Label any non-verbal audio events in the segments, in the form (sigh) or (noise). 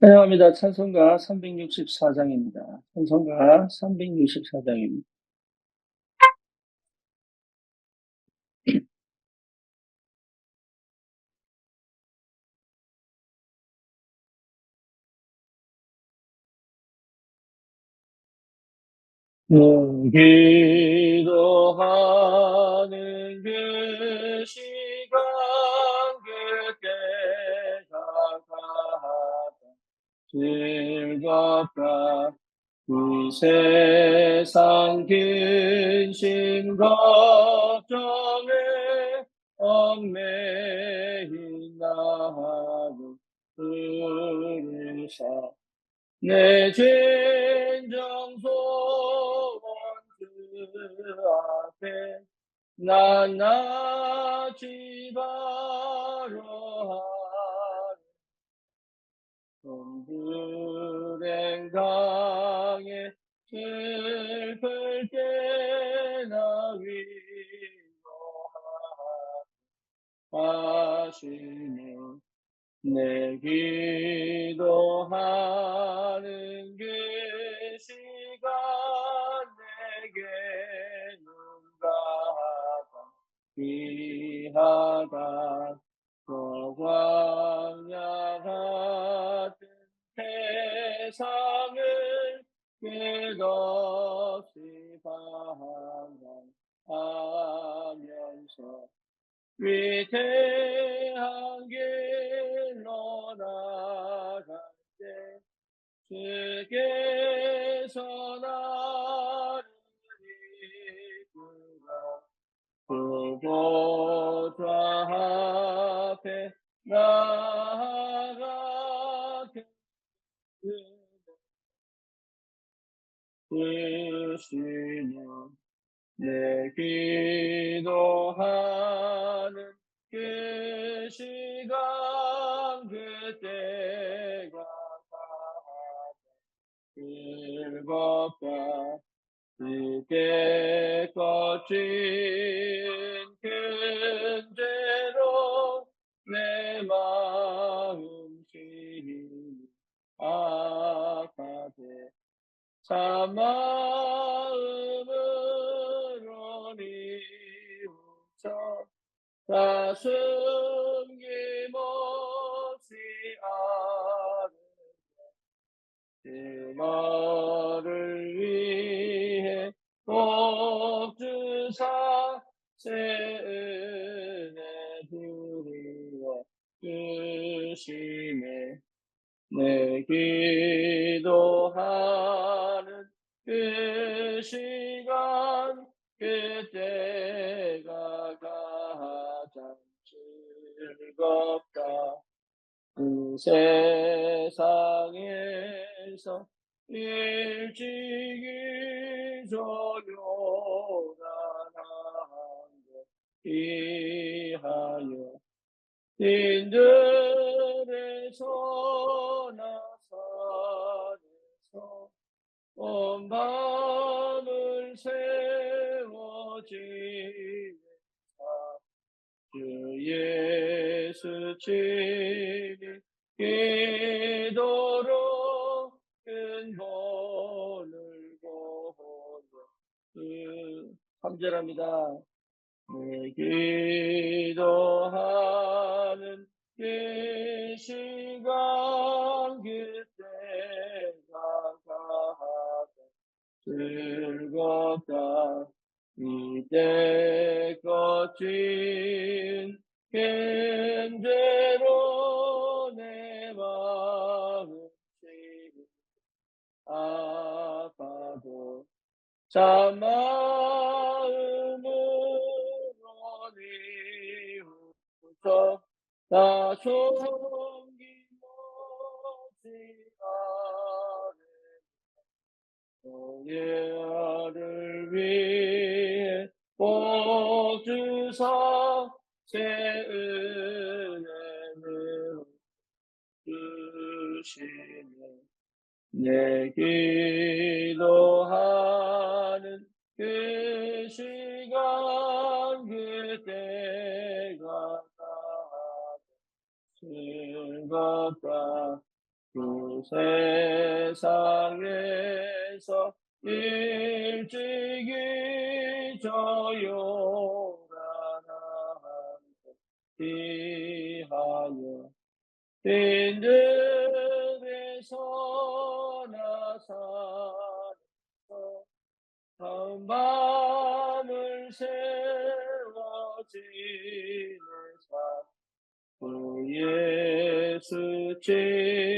환영합니다. 찬송가 364장입니다. 찬송가 364장입니다. 기도하는 그 시간 즐겁다. 이 세상 근심 걱정에 얽매인 나를 부르사 내 진정 소원 그 앞에 낱낱이 슬플 때나 위로하시며 내 기도하는 그 시간 내게 눈가다 귀하다. 저 광야 같은 세상을 끝없이 방황하면서 위태한 길로 나갈 때 주께서 나 마음으로 니우쳐 가슴 김없이 아뢰 그 너를 위해 꼭 주사 새 은혜 두루워 주시네 내 기도하는 그 시간 그때가 가장 즐겁다. 그 세상에서 일찍이 조용한 것 위하여 인들의 소나산에서 온 밤을 세워지는 주 예수 친히 기도로 큰 본을 보여 그 감절합니다. 내 기도하는 그 시간 그때가 즐겁다. 이때 거친 견제로 내 마음 지금 아파도 참 마음으로 니우쳐 나섬 주사 새 은혜를 주시네 내 기도하는 그 시간 그때가 다 즐겁다 그 세상에서 일찍이 저요 빈들에서 나사서 한 밤을 세워 지내사 그 예수 진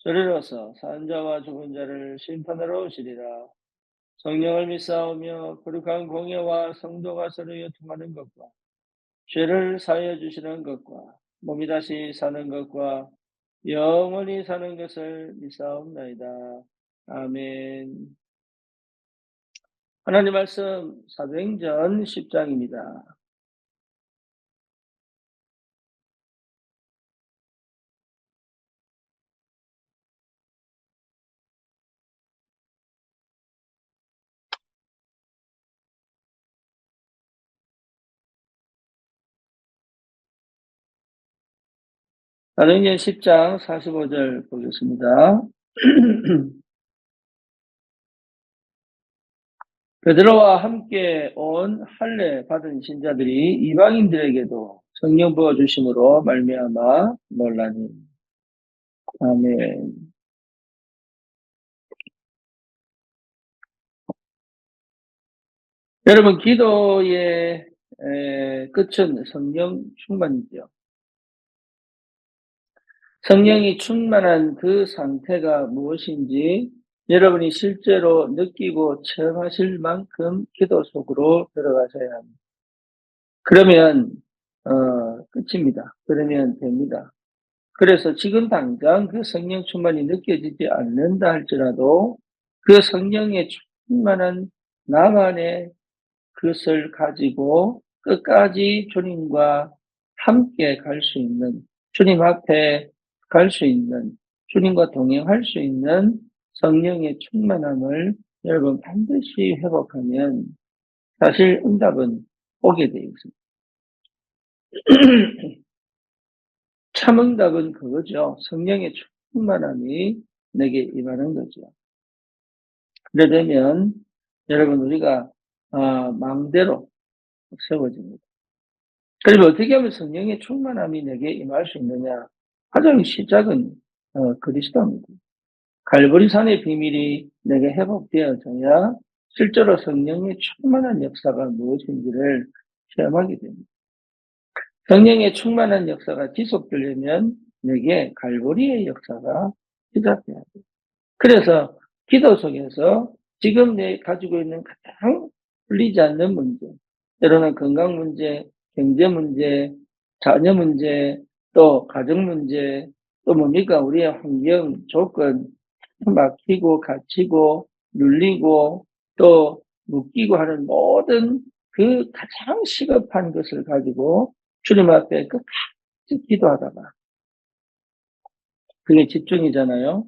저리로서 산 자와 죽은 자를 심판하러 오시리라 성령을 믿사오며 거룩한 공예와 성도가 서로 요통하는 것과 죄를 사하여 주시는 것과 몸이 다시 사는 것과 영원히 사는 것을 믿사옵나이다. 아멘. 하나님 말씀 사도행전 10장입니다. 사도행전 10장 45절 보겠습니다. (clears throat) 베드로와 함께 온 할례 받은 신자들이 이방인들에게도 성령 부어 주심으로 말미암아 놀라니 아멘. 여러분 기도의 에, 끝은 성령 충만이죠. 성령이 충만한 그 상태가 무엇인지 여러분이 실제로 느끼고 체험하실 만큼 기도 속으로 들어가셔야 합니다. 그러면 어, 끝입니다. 그러면 됩니다. 그래서 지금 당장 그 성령 충만이 느껴지지 않는다 할지라도 그 성령의 충만한 나만의 그것을 가지고 끝까지 주님과 함께 갈 수 있는 주님 앞에 갈 수 있는 주님과 동행할 수 있는 성령의 충만함을 여러분 반드시 회복하면 사실 응답은 오게 되어 있습니다. (clears throat) 참 응답은 그거죠. 성령의 충만함이 내게 임하는 거죠. 그래 되면 여러분 우리가 어, 마음대로 세워집니다. 그러면 어떻게 하면 성령의 충만함이 내게 임할 수 있느냐? 가장 시작은 어, 그리스도입니다. 갈보리산의 비밀이 내게 회복되어져야 실제로 성령의 충만한 역사가 무엇인지를 체험하게 됩니다. 성령의 충만한 역사가 지속되려면 내게 갈보리의 역사가 시작돼야 돼요. 그래서 기도 속에서 지금 내 가지고 있는 가장 풀리지 않는 문제, 때로는 건강 문제, 경제 문제, 자녀 문제, 또 가정 문제, 또 뭡니까 우리의 환경 조건 막히고 갇히고 눌리고 또 묶이고 하는 모든 그 가장 시급한 것을 가지고 주님 앞에 끝까지 기도하다가 그게 집중이잖아요.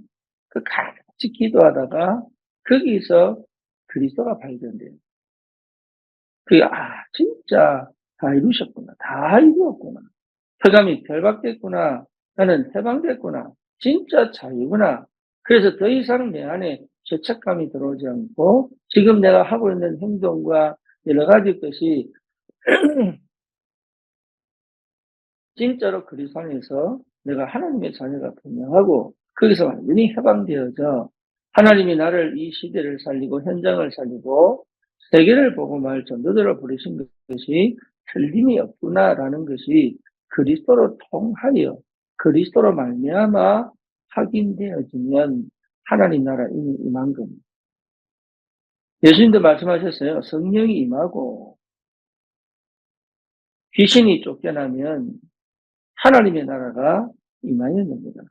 끝까지 기도하다가 거기서 그리스도가 발견돼요. 그게 아 진짜 다 이루셨구나. 다 이루었구나. 혈감이 결박됐구나. 나는 해방됐구나. 진짜 자유구나. 그래서 더 이상 내 안에 죄책감이 들어오지 않고 지금 내가 하고 있는 행동과 여러 가지 것이 (clears throat) 진짜로 그리스도 안에서 내가 하나님의 자녀가 분명하고 거기서 완전히 해방되어져 하나님이 나를 이 시대를 살리고 현장을 살리고 세계를 보고 말 전도들을 부르신 것이 틀림이 없구나라는 것이 그리스도로 통하여 그리스도로 말미암아 확인되어지면 하나님 나라 이미 임한 겁니다. 예수님도 말씀하셨어요. 성령이 임하고 귀신이 쫓겨나면 하나님의 나라가 임하는 겁니다.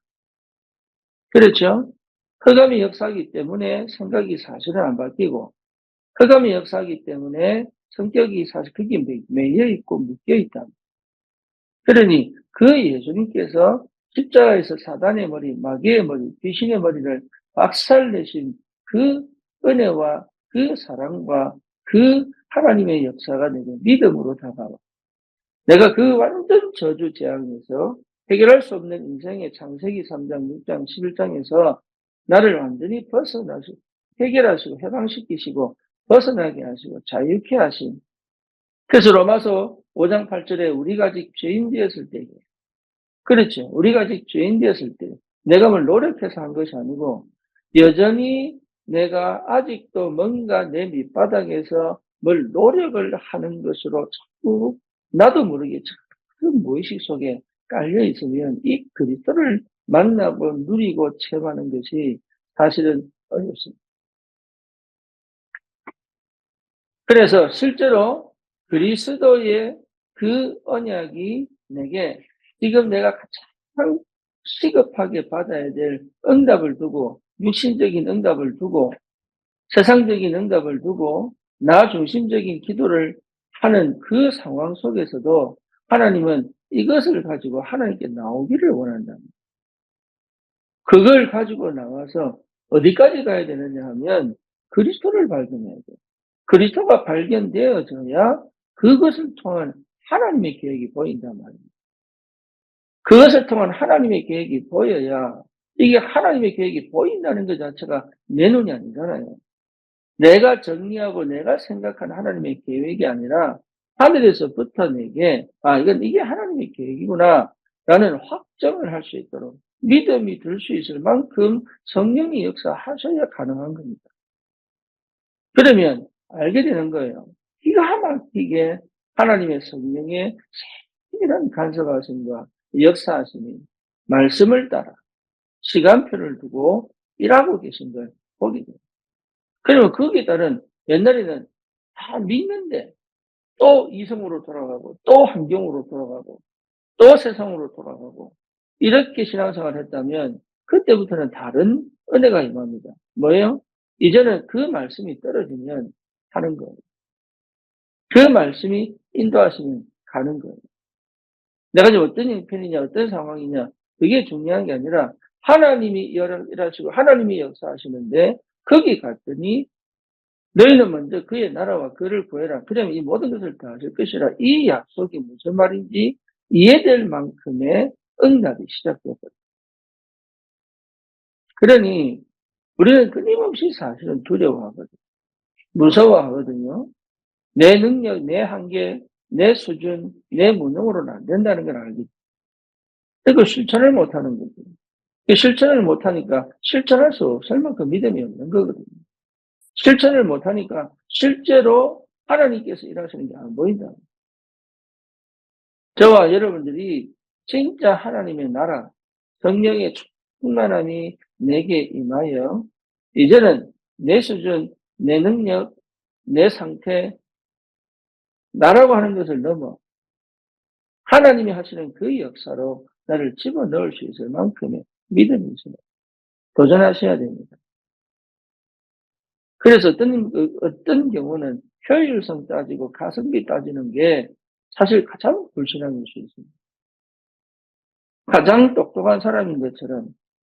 그렇죠? 흑암의 역사이기 때문에 생각이 사실은 안 바뀌고 흑암의 역사이기 때문에 성격이 사실 그게 매여 있고 묶여 있다. 그러니 그 예수님께서 십자가에서 사단의 머리, 마귀의 머리, 귀신의 머리를 박살내신 그 은혜와 그 사랑과 그 하나님의 역사가 내게 믿음으로 다가와. 내가 그 완전 저주 재앙에서 해결할 수 없는 인생의 창세기 3장, 6장, 11장에서 나를 완전히 벗어나시고 해결하시고 해방시키시고 벗어나게 하시고 자유케 하신 그래서 로마서 5장 8절에 우리가 아직 죄인 되었을 때에 그렇죠. 우리가 아직 죄인 되었을 때 내가 뭘 노력해서 한 것이 아니고 여전히 내가 아직도 뭔가 내 밑바닥에서 뭘 노력을 하는 것으로 자꾸 나도 모르게 그 무의식 속에 깔려 있으면 이 그리스도를 만나고 누리고 체험하는 것이 사실은 어렵습니다. 그래서 실제로 그리스도의 그 언약이 내게 지금 내가 가장 시급하게 받아야 될 응답을 두고 육신적인 응답을 두고 세상적인 응답을 두고 나 중심적인 기도를 하는 그 상황 속에서도 하나님은 이것을 가지고 하나님께 나오기를 원한다. 그걸 가지고 나와서 어디까지 가야 되느냐 하면 그리스도를 발견해야 돼. 그리스도가 발견되어져야 그것을 통한 하나님의 계획이 보인단 말입니다. 그것을 통한 하나님의 계획이 보여야 이게 하나님의 계획이 보인다는 것 자체가 내 눈이 아니잖아요. 내가 정리하고 내가 생각한 하나님의 계획이 아니라 하늘에서부터 내게 아 이건 이게 하나님의 계획이구나 라는 확정을 할 수 있도록 믿음이 들 수 있을 만큼 성령이 역사하셔야 가능한 겁니다. 그러면 알게 되는 거예요. 기가 막히게 하나님의 성령의 세밀한 간섭하심과 역사하심이 말씀을 따라 시간표를 두고 일하고 계신 걸 보게 돼요. 그러면 거기에 따른 옛날에는 다 믿는데 또 이성으로 돌아가고 또 환경으로 돌아가고 또 세상으로 돌아가고 이렇게 신앙생활을 했다면 그때부터는 다른 은혜가 임합니다. 뭐예요? 이제는 그 말씀이 떨어지면 하는 거예요. 그 말씀이 인도하시면 가는 거예요. 내가 지금 어떤 형편이냐, 어떤 상황이냐, 그게 중요한 게 아니라 하나님이 일하시고 하나님이 역사하시는데 거기 갔더니 너희는 먼저 그의 나라와 그를 구해라. 그러면 이 모든 것을 다 하실 것이라. 이 약속이 무슨 말인지 이해될 만큼의 응답이 시작되었거든요. 그러니 우리는 끊임없이 사실은 두려워하거든요. 무서워하거든요. 내 능력, 내 한계, 내 수준, 내 무능으로는 안 된다는 걸 알기. 그리고 실천을 못 하는 거죠. 실천을 못 하니까 실천할 수 없을 만큼 믿음이 없는 거거든요. 실천을 못 하니까 실제로 하나님께서 일하시는 게 안 보인다. 저와 여러분들이 진짜 하나님의 나라, 성령의 충만함이 내게 임하여 이제는 내 수준, 내 능력, 내 상태, 나라고 하는 것을 넘어 하나님이 하시는 그 역사로 나를 집어넣을 수 있을 만큼의 믿음이 있습니다. 도전하셔야 됩니다. 그래서 어떤, 어떤 경우는 효율성 따지고 가성비 따지는 게 사실 가장 불신앙일 수 있습니다. 가장 똑똑한 사람인 것처럼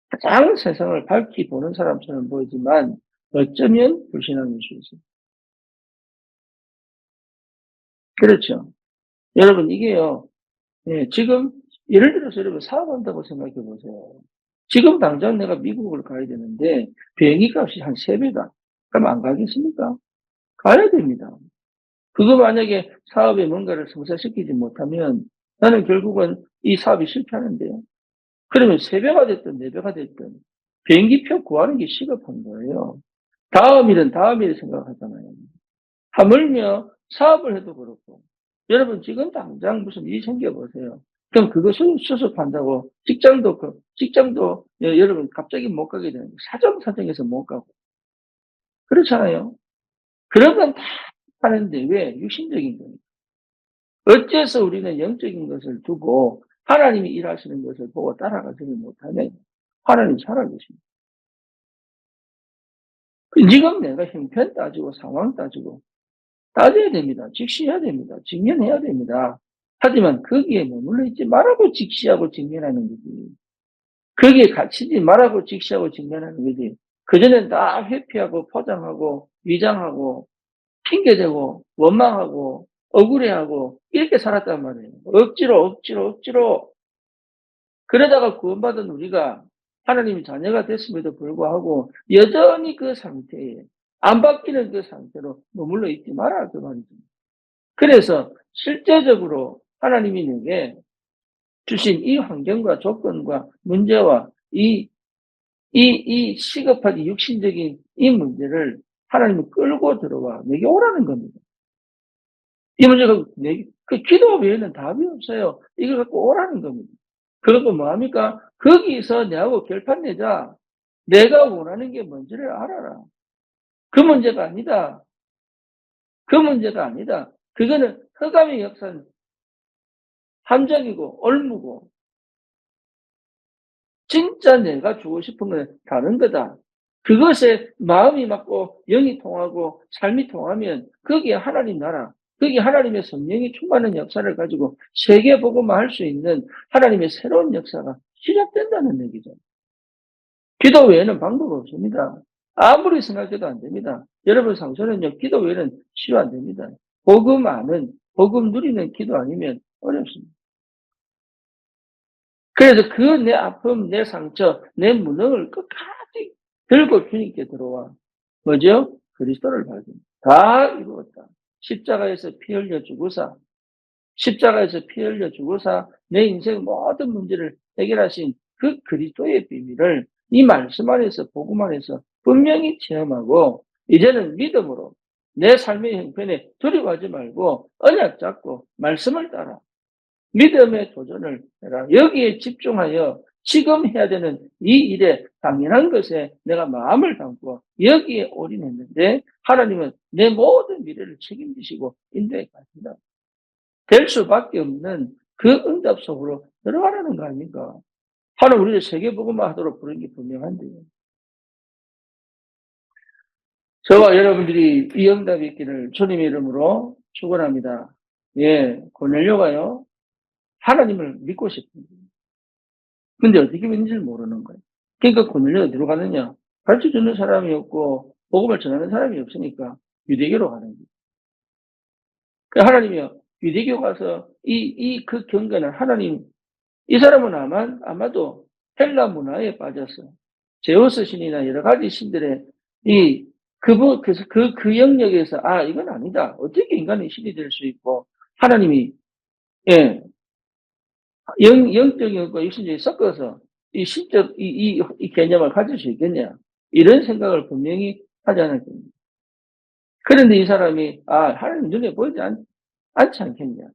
가장 세상을 밝히 보는 사람처럼 보이지만 어쩌면 불신앙일 수 있습니다. 그렇죠. 여러분, 이게요, 예, 지금, 예를 들어서 여러분 사업한다고 생각해 보세요. 지금 당장 내가 미국을 가야 되는데, 비행기 값이 한 3배다. 그럼 안 가겠습니까? 가야 됩니다. 그거 만약에 사업에 뭔가를 성사시키지 못하면 나는 결국은 이 사업이 실패하는데요. 그러면 3배가 됐든 4배가 됐든 비행기표 구하는 게 시급한 거예요. 다음 일은 다음 일을 생각하잖아요. 하물며 사업을 해도 그렇고 여러분 지금 당장 무슨 일이 생겨보세요. 그럼 수- 수습한다고 직장도 그 직장도 여- 여러분 갑자기 못 가게 되는. 사정 사정해서 못 가고 그렇잖아요. 그런 건 다 하는데 왜 육신적인 거니까. 어째서 우리는 영적인 것을 두고 하나님이 일하시는 것을 보고 따라가지 못하면 하나님 살아계십니다. 그 지금 내가 형편 따지고 상황 따지고 따져야 됩니다. 직시해야 됩니다. 직면해야 됩니다. 하지만 거기에 머물러 있지 말라고 직시하고 직면하는 거지. 거기에 갇히지 말라고 직시하고 직면하는 거지. 그전엔 다 회피하고 포장하고 위장하고 핑계대고 원망하고 억울해하고 이렇게 살았단 말이에요. 억지로 억지로 억지로 그러다가 구원받은 우리가 하나님의 자녀가 됐음에도 불구하고 여전히 그 상태에 안 바뀌는 그 상태로 머물러 있지 마라 그 말이죠. 그래서 실제적으로 하나님이 내게 주신 이 환경과 조건과 문제와 이, 이, 이 시급한 육신적인 이 문제를 하나님이 끌고 들어와 내게 오라는 겁니다. 이 문제가 내, 그 기도 외에는 답이 없어요. 이걸 갖고 오라는 겁니다. 그리고 뭐합니까? 거기서 내하고 결판 내자. 내가 원하는 게 뭔지를 알아라. 그 문제가 아니다. 그 문제가 아니다. 그거는 흑암의 역사는 함정이고 얼무고 진짜 내가 주고 싶은 건 다른 거다. 그것에 마음이 맞고 영이 통하고 삶이 통하면 거기에 하나님 나라, 거기에 하나님의 성령이 충만한 역사를 가지고 세계 보고만 할 수 있는 하나님의 새로운 역사가 시작된다는 얘기죠. 기도 외에는 방법 없습니다. 아무리 생각해도 안 됩니다. 여러분 상처는요, 기도 외에는 치료 안 됩니다. 복음 아는, 복음 누리는 기도 아니면 어렵습니다. 그래서 그 내 아픔, 내 상처, 내 무능을 끝까지 들고 주님께 들어와. 뭐죠? 그리스도를 발견. 다 이루었다. 십자가에서 피 흘려 주고사, 십자가에서 피 흘려 주고사, 내 인생 모든 문제를 해결하신 그 그리스도의 비밀을 이 말씀 안에서, 복음 안에서 분명히 체험하고, 이제는 믿음으로 내 삶의 형편에 두려워하지 말고, 언약 잡고, 말씀을 따라, 믿음의 도전을 해라. 여기에 집중하여 지금 해야 되는 이 일에 당연한 것에 내가 마음을 담고 여기에 올인했는데 하나님은 내 모든 미래를 책임지시고 인도해 가신다. 될 수밖에 없는 그 응답 속으로 들어가라는 거 아닙니까? 하나님 우리를 세계복음화 하도록 부른 게 분명한데요. 저와 여러분들이 이 응답이 있기를 주님의 이름으로 축원합니다. 예, 고넬료가요. 하나님을 믿고 싶은 거예요. 근데 어떻게 믿는지를 모르는 거예요. 그러니까 고넬료가 어디로 가느냐? 가르쳐 주는 사람이 없고 복음을 전하는 사람이 없으니까 유대교로 가는 거예요. 그 하나님이요. 유대교 가서 이, 이 그 경계는 하나님, 이 사람은 아마, 아마도 헬라 문화에 빠져서 제우스 신이나 여러 가지 신들의 이, 그, 그, 그, 그 영역에서, 아, 이건 아니다. 어떻게 인간이 신이 될 수 있고, 하나님이, 예, 영, 영적인 것과 육신적인 섞어서 이 신적, 이, 이, 이 개념을 가질 수 있겠냐. 이런 생각을 분명히 하지 않았습니다. 그런데 이 사람이, 아, 하나님 눈에 보이지 않, 않지 않겠냐.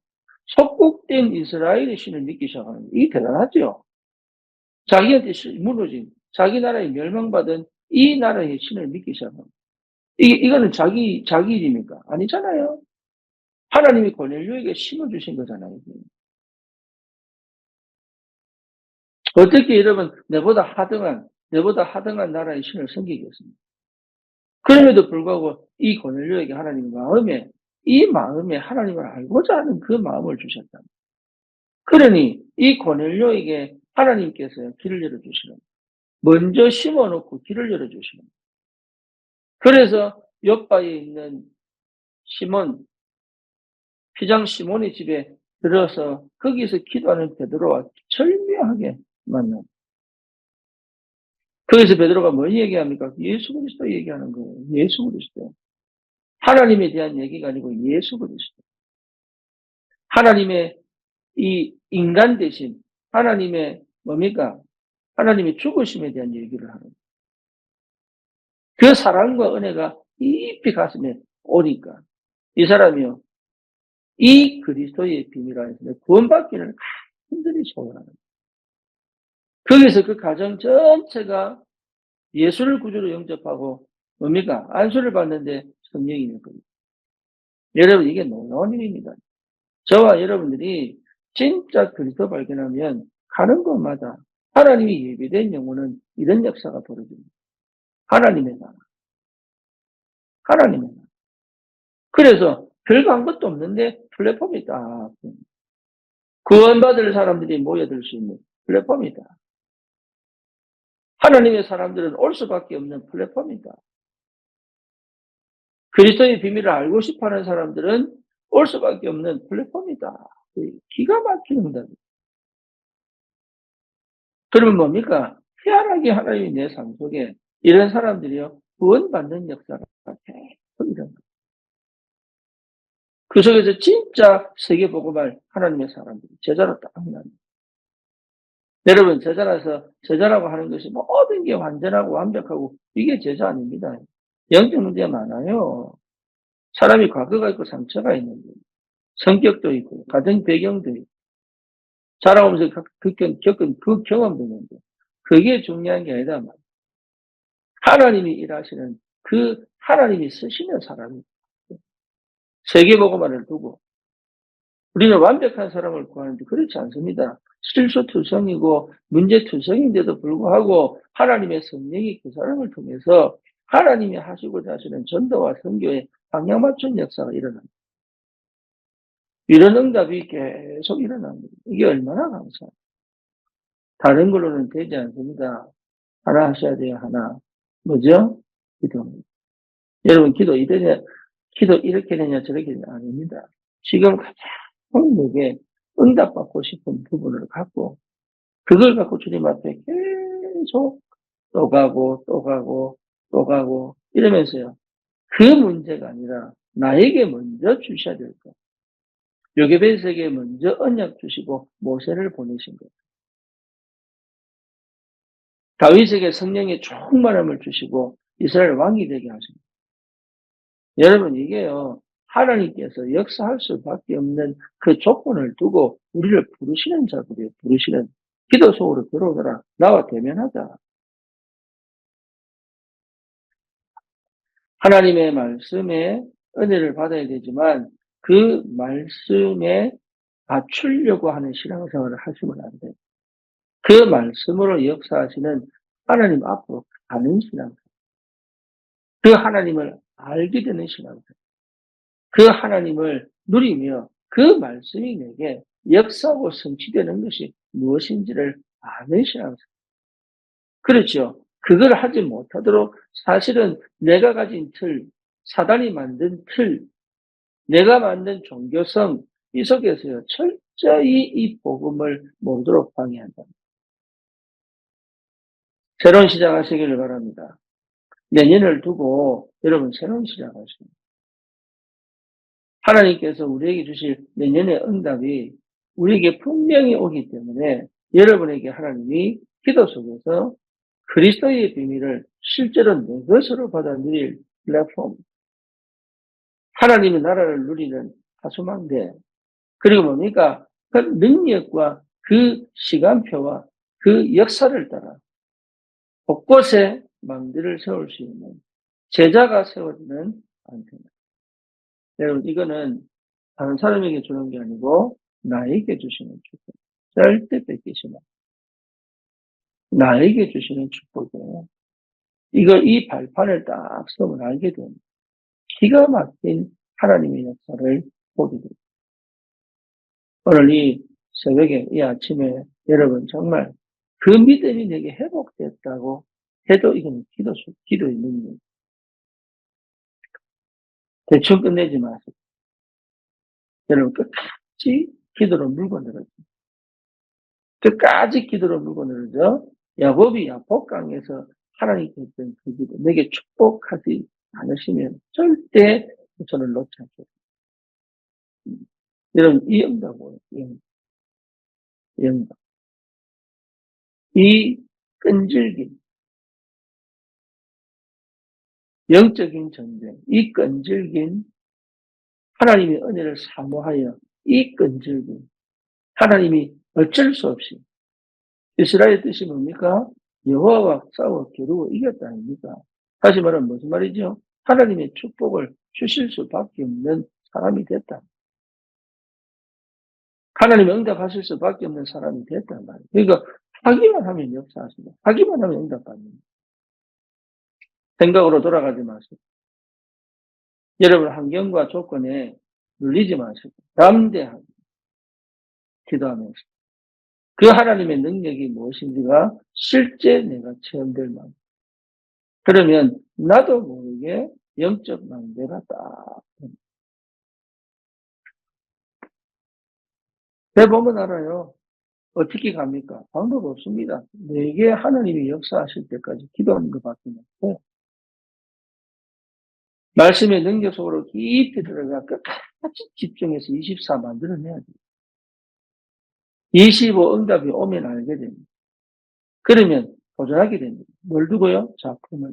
속국된 이스라엘의 신을 믿기 시작하는 거. 이게 대단하죠. 자기한테 무너진, 자기 나라에 멸망받은 이 나라의 신을 믿기 거. 이게, 이거는 자기, 자기 일입니까? 아니잖아요. 하나님이 고넬료에게 심어주신 거잖아요. 어떻게 여러분, 내보다 하등한, 내보다 하등한 나라의 신을 섬기겠습니까? 그럼에도 불구하고 이 고넬료에게 하나님 마음에, 이 마음에 하나님을 알고자 하는 그 마음을 주셨다. 그러니 이 고넬료에게 하나님께서 길을 열어주시는, 먼저 심어놓고 길을 열어주시는. 그래서 옆바에 있는 시몬, 피장 시몬의 집에 들어서 거기서 기도하는 베드로와 절묘하게 만나. 거기서 베드로가 뭐 얘기합니까? 예수 그리스도 얘기하는 거예요. 예수 그리스도. 하나님에 대한 얘기가 아니고 예수 그리스도. 하나님의 이 인간 대신 하나님의 뭡니까? 하나님의 죽으심에 대한 얘기를 하는 거예요. 그 사랑과 은혜가 깊이 가슴에 오니까 이 사람이요. 이 그리스도의 비밀 안에서 구원받기를 흔들이 소원하는. 거기서 그 가정 전체가 예수를 구주로 영접하고 뭡니까? 안수를 받는데 성령이 있는 겁니다. 여러분 이게 놀라운 일입니다. 저와 여러분들이 진짜 그리스도 발견하면 가는 곳마다 하나님이 예비된 영혼은 이런 역사가 벌어집니다. 하나님의 나라. 하나님의 나라. 그래서 별거 한 것도 없는데 플랫폼이 딱 구원받을 사람들이 모여들 수 있는 플랫폼이다. 하나님의 사람들은 올 수밖에 없는 플랫폼이다. 그리스도의 비밀을 알고 싶어하는 사람들은 올 수밖에 없는 플랫폼이다. 기가 막히는 다 그러면 뭡니까? 희한하게 하나님이 내 삶 속에 이런 사람들이요 구원받는 역사가 계속 일어나. 그 속에서 진짜 세계보고말 하나님의 사람들이 제자로 딱 나옵니다. 여러분 제자라서 제자라고 하는 것이 모든 게 완전하고 완벽하고 이게 제자 아닙니다. 영적 문제가 많아요. 사람이 과거가 있고 상처가 있는데 성격도 있고 가정 배경도 있고 자라오면서 겪은, 겪은 그 경험도 있는데 그게 중요한 게 아니다. 하나님이 일하시는 그 하나님이 쓰시는 사람이 세계보고만을 두고 우리는 완벽한 사람을 구하는데 그렇지 않습니다. 실수투성이고 문제투성인데도 불구하고 하나님의 성령이 그 사람을 통해서 하나님이 하시고자 하시는 전도와 선교의 방향 맞춘 역사가 일어납니다. 이런 응답이 계속 일어납니다. 이게 얼마나 감사합니다. 다른 걸로는 되지 않습니다. 하나 하셔야 돼요, 하나. 뭐죠? 기도입니다. 여러분, 기도 이러냐, 기도 이렇게 되냐, 저렇게 되냐, 아닙니다. 지금 가장 내게 응답받고 싶은 부분을 갖고, 그걸 갖고 주님 앞에 계속 또 가고, 또 가고, 또 가고, 이러면서요. 그 문제가 아니라 나에게 먼저 주셔야 될 것. 요게벳에게 먼저 언약 주시고 모세를 보내신 것. 다윗에게 성령의 충만함을 주시고 이스라엘 왕이 되게 하십니다. 여러분 이게요 하나님께서 역사할 수밖에 없는 그 조건을 두고 우리를 부르시는 자들이에요. 부르시는 기도 속으로 들어오더라. 나와 대면하자. 하나님의 말씀에 은혜를 받아야 되지만 그 말씀에 맞추려고 하는 신앙생활을 하시면 안 돼요. 그 말씀으로 역사하시는 하나님 앞으로 가는 신앙생활. 그 하나님을 알게 되는 신앙생활. 그 하나님을 누리며 그 말씀이 내게 역사하고 성취되는 것이 무엇인지를 아는 신앙생활. 그렇죠. 그걸 하지 못하도록 사실은 내가 가진 틀, 사단이 만든 틀, 내가 만든 종교성, 이 속에서요, 철저히 이 복음을 모르도록 방해한다. 새로운 시작하시기를 바랍니다. 내년을 두고 여러분 새로운 시작하십니다. 하나님께서 우리에게 주실 내년의 응답이 우리에게 분명히 오기 때문에 여러분에게 하나님이 기도 속에서 그리스도의 비밀을 실제로 내 것으로 받아들일 플랫폼, 하나님의 나라를 누리는 하수망대, 그리고 뭡니까? 그 능력과 그 시간표와 그 역사를 따라 곳곳에 망대를 세울 수 있는 제자가 세워지는 안테나. 여러분, 이거는 다른 사람에게 주는 게 아니고 나에게 주시는 축복. 절대 뺏기시면 나에게 주시는 축복이에요. 이거 이 발판을 딱 쓰면 알게 됩니다. 기가 막힌 하나님의 역사를 보게 됩니다. 오늘 이 새벽에, 이 아침에 여러분 정말 그 믿음이 내게 회복됐다고 해도 이건 기도, 기도의 능력. 대충 끝내지 마세요. 여러분 끝까지 기도로 물고 늘어져. 끝까지 기도로 물고 늘어져. 야곱이 야복강에서 하나님께 했던 그 기도, 내게 축복하지 않으시면 절대 저를 놓지 않겠습니다. 여러분, 이 응답 뭐예요? 이 응답. 이 끈질긴, 영적인 전쟁, 이 끈질긴 하나님의 은혜를 사모하여 이 끈질긴 하나님이 어쩔 수 없이 이스라엘 뜻이 뭡니까? 여호와와 싸워 겨루고 이겼다 아닙니까? 다시 말하면 무슨 말이죠? 하나님의 축복을 주실 수밖에 없는 사람이 됐다. 하나님 응답하실 수밖에 없는 사람이 됐단 말이에요. 그러니까 하기만 하면 역사하십니다. 하기만 하면 응답받습니다. 생각으로 돌아가지 마시고 여러분 환경과 조건에 눌리지 마시고 담대하게 기도하면서 그 하나님의 능력이 무엇인지가 실제 내가 체험될 만. 그러면 나도 모르게 영적 망대가 딱. 해보면 알아요. 어떻게 갑니까? 방법 없습니다. 내게 하나님이 역사하실 때까지 기도하는 것밖에 없고, 말씀의 능력 속으로 깊이 들어가 끝까지 집중해서 24 만들어내야 돼요. 25 응답이 오면 알게 됩니다. 그러면 도전하게 됩니다. 뭘 두고요? 작품을.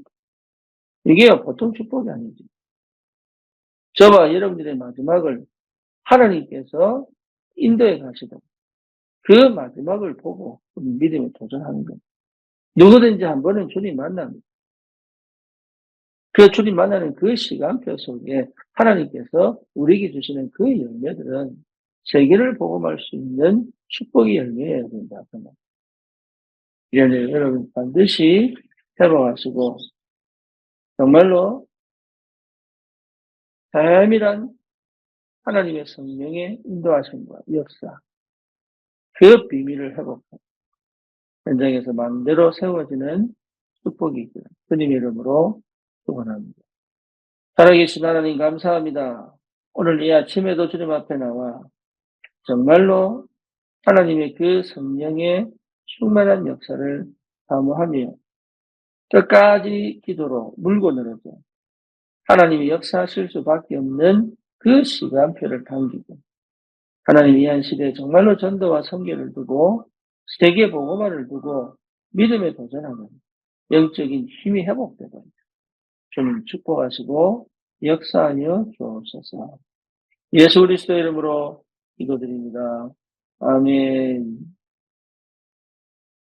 이게요, 보통 축복이 아니지. 저와 여러분들의 마지막을 하나님께서 인도에 가시다. 그 마지막을 보고 믿음에 도전하는 거예요. 누구든지 한 번은 주님 만납니다. 그 주님 만나는 그 시간표 속에 하나님께서 우리에게 주시는 그 열매들은 세계를 복음할 수 있는 축복의 열매여야 된다. 이래서 여러분 반드시 해봐가시고 정말로 다양한 하나님의 성령의 인도하심과 역사 그 비밀을 회복하고 현장에서 마음대로 세워지는 축복이 있기를 주님의 이름으로 축원합니다. 살아계신 하나님 감사합니다. 오늘 이 아침에도 주님 앞에 나와 정말로 하나님의 그 성령의 충만한 역사를 사모하며 끝까지 기도로 물고 늘어져 하나님이 역사하실 수밖에 없는 그 시간표를 당기고 하나님 이한 시대에 정말로 전도와 성결을 두고 세계 보고만을 두고 믿음에 도전하는 영적인 힘이 회복되고 주님 축복하시고 역사하여 주옵소서. 예수 그리스도 이름으로 기도드립니다. 아멘.